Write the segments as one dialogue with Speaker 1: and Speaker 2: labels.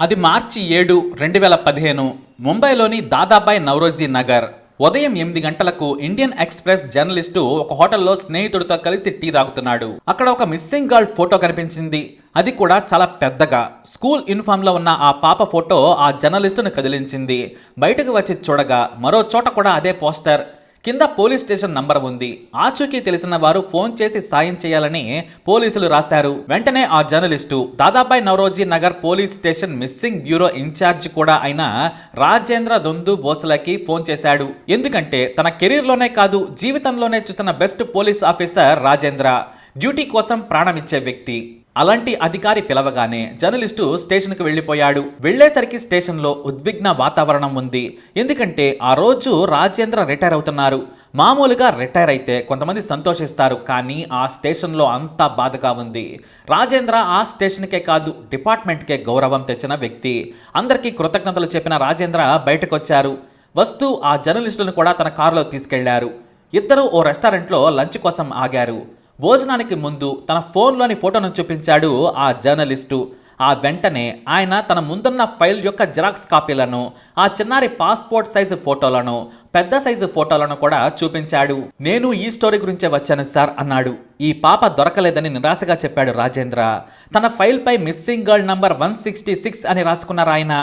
Speaker 1: అది మార్చి ఏడు రెండు వేల పదిహేను ముంబైలోని దాదాబాయ్ నవరోజీ నగర్. ఉదయం ఎనిమిది గంటలకు ఇండియన్ ఎక్స్ప్రెస్ జర్నలిస్టు ఒక హోటల్లో స్నేహితుడితో కలిసి టీ తాగుతున్నాడు. అక్కడ ఒక మిస్సింగ్ గర్ల్ ఫోటో కనిపించింది. అది కూడా చాలా పెద్దగా. స్కూల్ యూనిఫామ్లో ఉన్న ఆ పాప ఫోటో ఆ జర్నలిస్టును కదిలించింది. బయటకు వచ్చి చూడగా మరో చోట కూడా అదే పోస్టర్. కింద పోలీస్ స్టేషన్ నంబర్ ఉంది. ఆచూకీ తెలిసిన వారు ఫోన్ చేసి సాయం చేయాలని పోలీసులు రాశారు. వెంటనే ఆ journalist Dadabhai Naoroji Nagar police station missing bureau in charge కూడా అయిన రాజేంద్ర దొందు బోసలకి ఫోన్ చేశాడు. ఎందుకంటే తన కెరీర్లోనే కాదు జీవితంలోనే చూసిన best police officer Rajendra. Duty కోసం ప్రాణమిచ్చే వ్యక్తి. అలాంటి అధికారి పిలవగానే జర్నలిస్టు స్టేషన్కి వెళ్ళిపోయాడు. వెళ్ళేసరికి స్టేషన్లో ఉద్విగ్న వాతావరణం ఉంది. ఎందుకంటే ఆ రోజు రాజేంద్ర రిటైర్ అవుతున్నారు. మామూలుగా రిటైర్ అయితే కొంతమంది సంతోషిస్తారు. కానీ ఆ స్టేషన్లో అంతా బాధగా ఉంది. రాజేంద్ర ఆ స్టేషన్కే కాదు డిపార్ట్మెంట్కే గౌరవం తెచ్చిన వ్యక్తి. అందరికీ కృతజ్ఞతలు చెప్పిన రాజేంద్ర బయటకు వచ్చారు వస్తూ ఆ జర్నలిస్టులను కూడా తన కారులో తీసుకెళ్ళారు. ఇద్దరు ఓ రెస్టారెంట్లో లంచ్ కోసం ఆగారు. భోజనానికి ముందు తన ఫోన్లోని ఫోటోను చూపించాడు ఆ జర్నలిస్టు. ఆ వెంటనే ఆయన తన ముందున్న ఫైల్ యొక్క జిరాక్స్ కాపీలను ఆ చిన్నారి పాస్పోర్ట్ సైజు ఫోటోలను పెద్ద సైజు ఫోటోలను కూడా చూపించాడు. నేను ఈ స్టోరీ గురించే వచ్చాను సార్ అన్నాడు. ఈ పాప దొరకలేదని నిరాశగా చెప్పాడు రాజేంద్ర. తన ఫైల్పై missing girl number one sixty six అని రాసుకున్నారు ఆయన.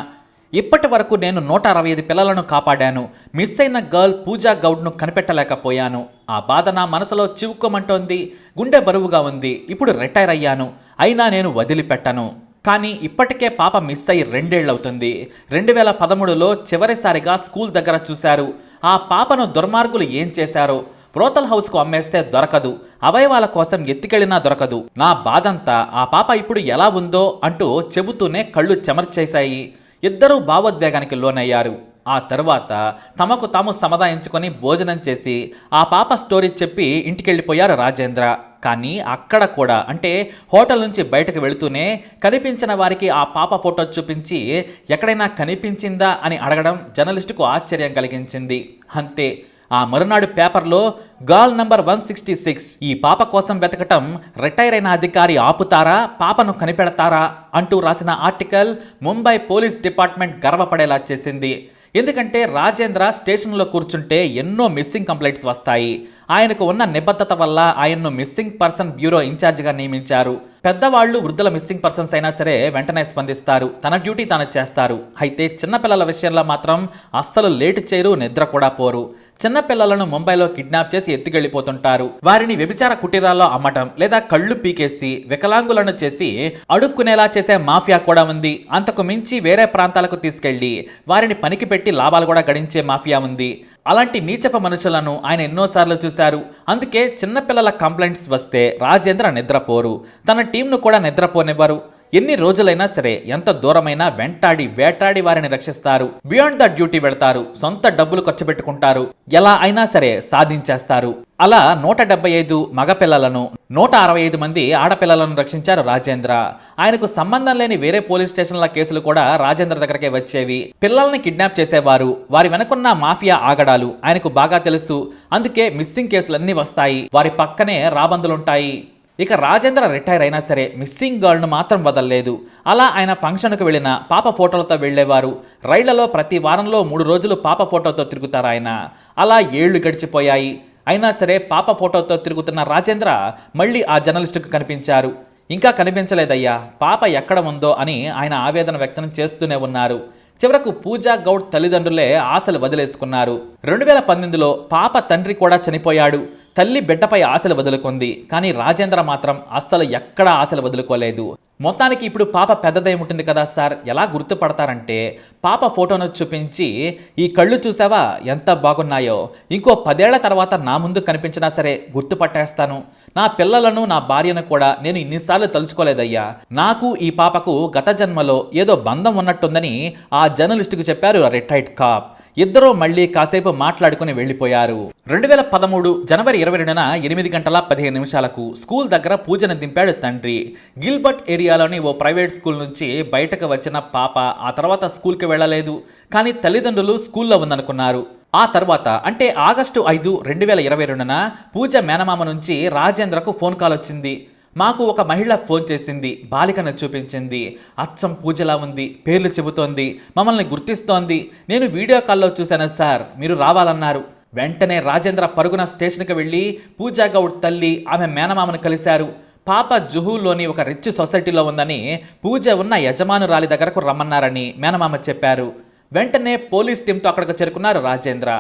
Speaker 1: ఇప్పటి వరకు నేను నూట అరవై ఐదు పిల్లలను కాపాడాను. మిస్ అయిన గర్ల్ పూజా గౌడ్ను కనిపెట్టలేకపోయాను. ఆ బాధ నా మనసులో చివుకోమంటోంది గుండె బరువుగా ఉంది. ఇప్పుడు రిటైర్ అయ్యాను. అయినా నేను వదిలిపెట్టను. కానీ ఇప్పటికే పాప మిస్ అయ్యి రెండేళ్ళవుతుంది రెండు వేల పదమూడులో చివరిసారిగా స్కూల్ దగ్గర చూశారు. ఆ పాపను దుర్మార్గులు ఏం చేశారో బ్రోతల్ హౌస్కు అమ్మేస్తే దొరకదు. అవయవాల కోసం ఎత్తికెళ్ళినా దొరకదు. నా బాధంతా ఆ పాప ఇప్పుడు ఎలా ఉందో? అంటూ చెబుతూనే కళ్ళు చెమర్చేశాయి. ఇద్దరూ భావోద్వేగానికి లోనయ్యారు. ఆ తర్వాత తమకు తాము సమాధానించుకొని భోజనం చేసి ఆ పాప స్టోరీ చెప్పి ఇంటికెళ్ళిపోయారు రాజేంద్ర. కానీ అక్కడ కూడా అంటే హోటల్ నుంచి బయటకు వెళుతూనే కనిపించిన వారికి ఆ పాప ఫోటో చూపించి ఎక్కడైనా కనిపించిందా అని అడగడం జర్నలిస్టుకు ఆశ్చర్యం కలిగించింది. అంతే. ఆ మరునాడు పేపర్లో girl number one sixty six ఈ పాప కోసం వెతకటం రిటైర్ అయిన అధికారి ఆపుతారా? పాపను కనిపెడతారా? అంటూ రాసిన ఆర్టికల్ ముంబై పోలీస్ డిపార్ట్మెంట్ గర్వపడేలా చేసింది. ఎందుకంటే రాజేంద్ర స్టేషన్లో కూర్చుంటే ఎన్నో మిస్సింగ్ కంప్లైంట్స్ వస్తాయి. ఆయనకు ఉన్న నిబద్ధత వల్ల ఆయన్ను మిస్సింగ్ పర్సన్ బ్యూరో ఇన్ఛార్జిగా నియమించారు. పెద్దవాళ్ళు వృద్ధుల మిస్సింగ్ పర్సన్స్ అయినా సరే వెంటనే స్పందిస్తారు. తన డ్యూటీ తాను చేస్తారు. అయితే చిన్నపిల్లల విషయంలో మాత్రం అస్సలు లేటు చేయరు నిద్ర కూడా పోరు. చిన్నపిల్లలను ముంబైలో కిడ్నాప్ చేసి ఎత్తుకెళ్ళిపోతుంటారు వారిని వ్యభిచార కుటీరాల్లో అమ్మటం లేదా కళ్ళు పీకేసి వికలాంగులను చేసి అడుక్కునేలా చేసే మాఫియా కూడా ఉంది. అంతకు మించి వేరే ప్రాంతాలకు తీసుకెళ్ళి వారిని పనికి పెట్టి లాభాలు కూడా గడించే మాఫియా ఉంది. అలాంటి నీచప మనుషులను ఆయన ఎన్నోసార్లు చూశారు. అందుకే చిన్నపిల్లల కంప్లైంట్స్ వస్తే రాజేంద్ర నిద్రపోరు. తన టీంను కూడా నిద్రపోనివ్వరు. ఎన్ని రోజులైనా సరే ఎంత దూరమైనా వెంటాడి వేటాడి వారిని రక్షిస్తారు. బియాండ్ ద డ్యూటీ వెళ్తారు. సొంత డబ్బులు ఖర్చు పెట్టుకుంటారు. ఎలా అయినా సరే సాధించేస్తారు. అలా నూట డెబ్బై ఐదు మగపిల్లలను నూట అరవై ఐదు మంది ఆడపిల్లలను రక్షించారు రాజేంద్ర. ఆయనకు సంబంధం లేని వేరే పోలీస్ స్టేషన్ల కేసులు కూడా రాజేంద్ర దగ్గరకే వచ్చేవి. పిల్లల్ని కిడ్నాప్ చేసేవారు. వారి వెనకున్న మాఫియా ఆగడాలు ఆయనకు బాగా తెలుసు. అందుకే మిస్సింగ్ కేసులన్నీ వస్తాయి. వారి పక్కనే రాబందులుంటాయి. ఇక రాజేంద్ర రిటైర్ అయినా సరే మిస్సింగ్ గర్ల్ను మాత్రం వదలలేదు. అలా ఆయన ఫంక్షన్కు వెళ్ళిన పాప ఫోటోలతో వెళ్ళేవారు. రైళ్ళలో ప్రతి వారంలో మూడు రోజులు పాప ఫోటోతో తిరుగుతారు ఆయన. అలా ఏళ్ళు గడిచిపోయాయి. అయినా సరే పాప ఫోటోతో తిరుగుతున్న రాజేంద్ర మళ్ళీ ఆ జర్నలిస్టుకు కనిపించారు. ఇంకా కనిపించలేదయ్యా పాప ఎక్కడ ఉందో అని ఆయన ఆవేదన వ్యక్తం చేస్తూనే ఉన్నారు. చివరకు పూజా గౌడ్ తల్లిదండ్రులే ఆశలు వదిలేసుకున్నారు. రెండు వేల పంతొమ్మిదిలో పాప తండ్రి కూడా చనిపోయాడు. తల్లి బిడ్డపై ఆశలు వదులుకుంది. కానీ రాజేంద్ర మాత్రం అస్సలు ఎక్కడా ఆశలు వదులుకోలేదు. మొత్తానికి ఇప్పుడు పాప పెద్దదై ఉంటుంది కదా సార్? ఎలా గుర్తుపడతారంటే పాప ఫోటోను చూపించి ఈ కళ్ళు చూసావా? ఎంత బాగున్నాయో. ఇంకో పదేళ్ళ తర్వాత నా ముందు కనిపించినా సరే గుర్తుపట్టేస్తాను. నా పిల్లలను నా భార్యను కూడా నేను ఇన్నిసార్లు తలుచుకోలేదయ్యా. నాకు ఈ పాపకు గత జన్మలో ఏదో బంధం ఉన్నట్టుందని ఆ జర్నలిస్టుకు చెప్పారు రిటైర్డ్ కాప్. ఇద్దరూ మళ్ళీ కాసేపు మాట్లాడుకుని వెళ్ళిపోయారు. రెండు వేల పదమూడు జనవరి ఇరవై రెండున ఎనిమిది గంటల పదిహేను నిమిషాలకు స్కూల్ దగ్గర పూజను దింపాడు తండ్రి. గిల్బర్ట్ ఏరియాలోని ఓ ప్రైవేట్ స్కూల్ నుంచి బయటకు వచ్చిన పాప ఆ తర్వాత స్కూల్కి వెళ్ళలేదు. కానీ తల్లిదండ్రులు స్కూల్లో ఉందనుకున్నారు. ఆ తర్వాత అంటే ఆగస్టు ఐదు రెండు వేల ఇరవై రెండున పూజ మేనమామ నుంచి రాజేంద్రకు ఫోన్ కాల్ వచ్చింది. మాకు ఒక మహిళ ఫోన్ చేసింది బాలికను చూపించింది అచ్చం పూజలా ఉంది పేర్లు చెబుతోంది మమ్మల్ని గుర్తిస్తోంది. నేను వీడియో కాల్లో చూశాను సార్ మీరు రావాలన్నారు. వెంటనే రాజేంద్ర పరుగున స్టేషన్కి వెళ్ళి పూజా గౌడ్ తల్లి ఆమె మేనమామను కలిశారు. పాప జుహూలోని ఒక రిచ్ సొసైటీలో ఉందని పూజ ఉన్న యజమానురాలి దగ్గరకు రమ్మన్నారని మేనమామ చెప్పారు. వెంటనే పోలీస్ టీంతో అక్కడికి చేరుకున్నారు రాజేంద్ర.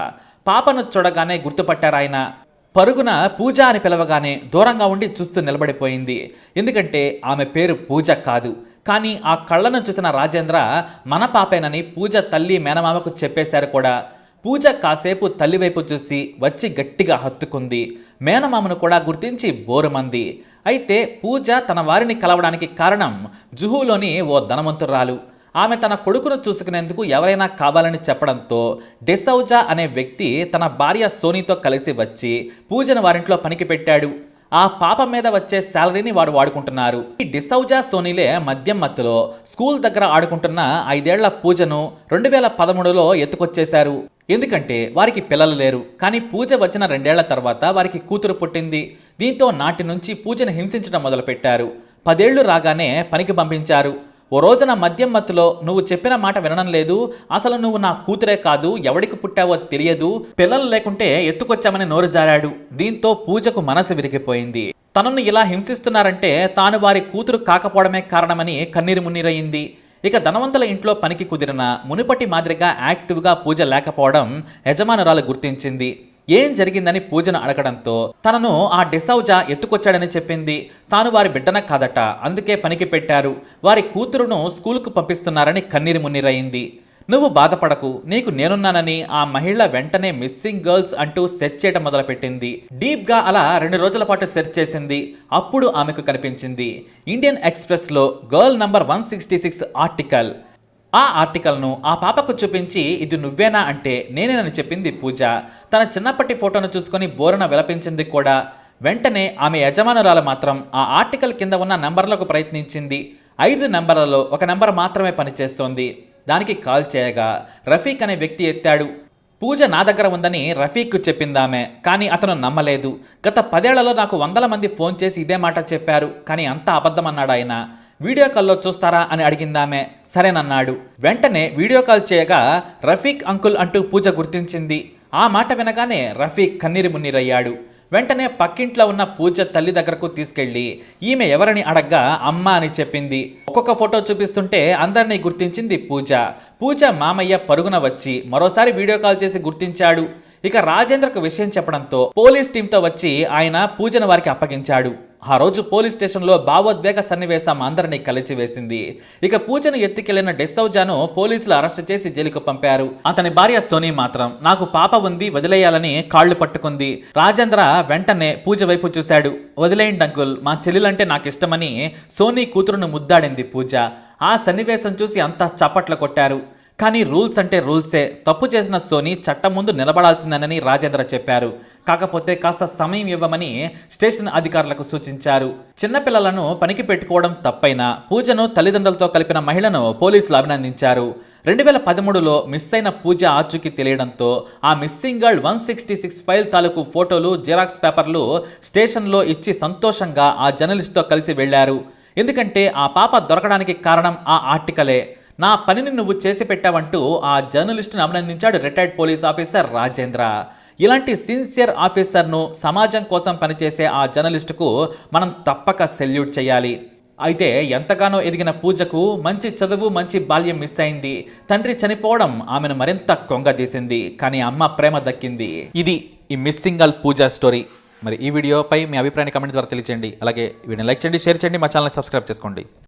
Speaker 1: పాపను చూడగానే గుర్తుపట్టారు ఆయన పరుగున పూజ అని పిలవగానే దూరంగా ఉండి చూస్తూ నిలబడిపోయింది. ఎందుకంటే ఆమె పేరు పూజ కాదు. కానీ ఆ కళ్ళను చూసిన రాజేంద్ర మన పాపేనని పూజ తల్లి మేనమామకు చెప్పేశారు కూడా. పూజ కాసేపు తల్లి వైపు చూసి వచ్చి గట్టిగా హత్తుకుంది. మేనమామను కూడా గుర్తించి బోరుమంది. అయితే పూజ తన వారిని కలవడానికి కారణం జుహులోని ఓ ధనవంతురాలు. ఆమె తన కొడుకును చూసుకునేందుకు ఎవరైనా కావాలని చెప్పడంతో డెసౌజా అనే వ్యక్తి తన భార్య సోనీతో కలిసి వచ్చి పూజను వారింట్లో పనికి పెట్టాడు. ఆ పాప మీద వచ్చే శాలరీని వాడు వాడుకుంటున్నారు. ఈ డిసౌజా సోనీలే మద్యం మత్తులో స్కూల్ దగ్గర ఆడుకుంటున్న ఐదేళ్ళ పూజను రెండు వేల పదమూడులో ఎత్తుకొచ్చేశారు. ఎందుకంటే వారికి పిల్లలు లేరు. కానీ పూజ వచ్చిన రెండేళ్ళ తర్వాత వారికి కూతురు పుట్టింది. దీంతో నాటి నుంచి పూజను హింసించడం మొదలుపెట్టారు. పదేళ్ళు రాగానే పనికి పంపించారు. ఓ రోజున మద్యం మత్తులో నువ్వు చెప్పిన మాట వినడం లేదు. అసలు నువ్వు నా కూతురే కాదు ఎవడికి పుట్టావో తెలియదు. పిల్లలు లేకుంటే ఎత్తుకొచ్చామని నోరు జారాడు. దీంతో పూజకు మనసు విరిగిపోయింది. తనను ఇలా హింసిస్తున్నారంటే తాను వారి కూతురు కాకపోవడమే కారణమని కన్నీరు మున్నీరయింది ఇక ధనవంతుల ఇంట్లో పనికి కుదిరిన మునుపటి మాదిరిగా యాక్టివ్గా పూజ లేకపోవడం యజమానురాలు గుర్తించింది. ఏం జరిగిందని పూజను అడగడంతో తనను ఆ డిసౌజా ఎత్తుకొచ్చాడని చెప్పింది. తాను వారి బిడ్డన కాదట. అందుకే పనికి పెట్టారు. వారి కూతురును స్కూలుకు పంపిస్తున్నారని కన్నీరు మున్నీరయింది నువ్వు బాధపడకు. నీకు నేనున్నానని ఆ మహిళ వెంటనే మిస్సింగ్ గర్ల్స్ అంటూ సెర్చ్ చేయటం మొదలుపెట్టింది. డీప్గా అలా రెండు రోజుల పాటు సెర్చ్ చేసింది. అప్పుడు ఆమెకు కనిపించింది. ఇండియన్ ఎక్స్ప్రెస్లో girl number one sixty six article. ఆ ఆర్టికల్ను ఆ పాపకు చూపించి ఇది నువ్వేనా? అంటే నేనేనని చెప్పింది పూజ. తన చిన్నప్పటి ఫోటోను చూసుకొని బోరన విలపించింది కూడా. వెంటనే ఆమె యజమానురాలు మాత్రం ఆ ఆర్టికల్ కింద ఉన్న నంబర్లకు ప్రయత్నించింది. ఐదు నంబర్లలో ఒక నంబర్ మాత్రమే పనిచేస్తోంది. దానికి కాల్ చేయగా రఫీక్ అనే వ్యక్తి ఎత్తాడు. పూజ నా దగ్గర ఉందని రఫీక్ చెప్పిందామె. కానీ అతను నమ్మలేదు. గత పదేళ్ళలో నాకు వందల మంది ఫోన్ చేసి ఇదే మాట చెప్పారు. కానీ అంతా అబద్ధమన్నాడు ఆయన వీడియో కాల్లో చూస్తారా అని అడిగిందామె సరేనన్నాడు వెంటనే వీడియో కాల్ చేయగా రఫీక్ అంకుల్ అంటూ పూజ గుర్తించింది. ఆ మాట వినగానే రఫీక్ కన్నీరు మున్నీరయ్యాడు. వెంటనే పక్కింట్లో ఉన్న పూజ తల్లి దగ్గరకు తీసుకెళ్ళి ఈమె ఎవరని అడగ్గా అమ్మ అని చెప్పింది. ఒక్కొక్క ఫోటో చూపిస్తుంటే అందరినీ గుర్తించింది పూజ. పూజ మామయ్య పరుగున వచ్చి మరోసారి వీడియో కాల్ చేసి గుర్తించాడు. ఇక రాజేంద్రకు విషయం చెప్పడంతో పోలీస్ టీంతో వచ్చి ఆయన పూజను వారికి అప్పగించాడు. ఆ రోజు పోలీస్ స్టేషన్లో భావోద్వేగ సన్నివేశం అందరినీ కలిచివేసింది. ఇక పూజను ఎత్తుకెళ్ళిన డెస్సౌజాను పోలీసులు అరెస్ట్ చేసి జైలుకు పంపారు. అతని భార్య సోనీ మాత్రం నాకు పాప ఉంది వదిలేయాలని కాళ్ళు పట్టుకుంది. రాజేంద్ర వెంటనే పూజ వైపు చూశాడు. వదిలేయండి అంకుల్ మా చెల్లెలంటే నాకు ఇష్టమని సోనీ కూతురును ముద్దాడింది పూజ. ఆ సన్నివేశం చూసి అంతా చప్పట్లు కొట్టారు. కానీ రూల్స్ అంటే రూల్సే. తప్పు చేసిన సోనీ చట్టం ముందు నిలబడాల్సిందేనని రాజేంద్ర చెప్పారు. కాకపోతే కాస్త సమయం ఇవ్వమని స్టేషన్ అధికారులకు సూచించారు. చిన్నపిల్లలను పనికి పెట్టుకోవడం తప్పైనా పూజను తల్లిదండ్రులతో కలిపిన మహిళను పోలీసులు అభినందించారు. రెండు వేల పదమూడులో మిస్ అయిన పూజ ఆచూకీ తెలియడంతో ఆ missing girl one sixty six file తాలూకు ఫోటోలు జిరాక్స్ పేపర్లు స్టేషన్లో ఇచ్చి సంతోషంగా ఆ జర్నలిస్ట్తో కలిసి వెళ్ళారు ఎందుకంటే ఆ పాప దొరకడానికి కారణం ఆ ఆర్టికలే. నా పనిని నువ్వు చేసి పెట్టావంటూ ఆ జర్నలిస్టును అభినందించాడు రిటైర్డ్ పోలీస్ ఆఫీసర్ రాజేంద్ర. ఇలాంటి సిన్సియర్ ఆఫీసర్ను సమాజం కోసం పనిచేసే ఆ జర్నలిస్టుకు మనం తప్పక సెల్యూట్ చేయాలి. అయితే ఎంతగానో ఎదిగిన పూజకు మంచి చదువు మంచి బాల్యం మిస్ అయింది. తండ్రి చనిపోవడం ఆమెను మరింత కొంగదీసింది కానీ అమ్మ ప్రేమ దక్కింది. ఇది ఈ మిస్సింగ్ గర్ల్ పూజా స్టోరీ మరి ఈ వీడియోపై మీ అభిప్రాయాన్ని కమెంట్ ద్వారా తెలియజేయండి అలాగే వీడియోని లైక్ చేయండి షేర్ చేయండి మా ఛానల్ని సబ్స్క్రైబ్ చేసుకోండి.